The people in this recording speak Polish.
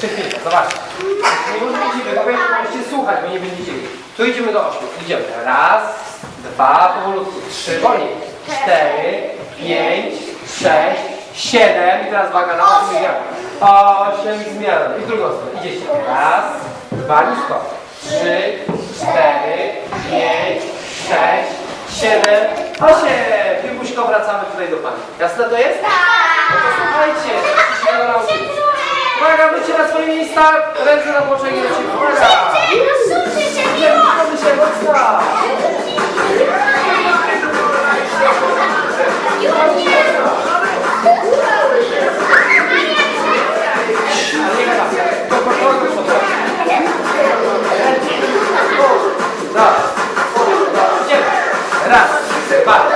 szybciej, zobaczcie. Nie możecie się wypowiadać, możecie słuchać, bo nie będziecie mieli. Tu idziemy do ośmiu. Idziemy. Raz, dwa, powolutku, trzy, wolniej. Cztery, pięć, sześć, siedem. I teraz waga na osiem zmian. Osiem zmian. I drugą stronę. Idziecie. Raz, dwa, nisko. Trzy, cztery, pięć, sześć, siedem, osiem. I wracamy tutaj do Pani. Jasne to jest? Tak! No to słuchajcie. Uwaga, bycie na swoje miejsca, ręce na boczek i lecimy. Uwaga! Zbliżamy się, mocno! Ale nie gadam. To po prostu podchodzi. Raz, dwa,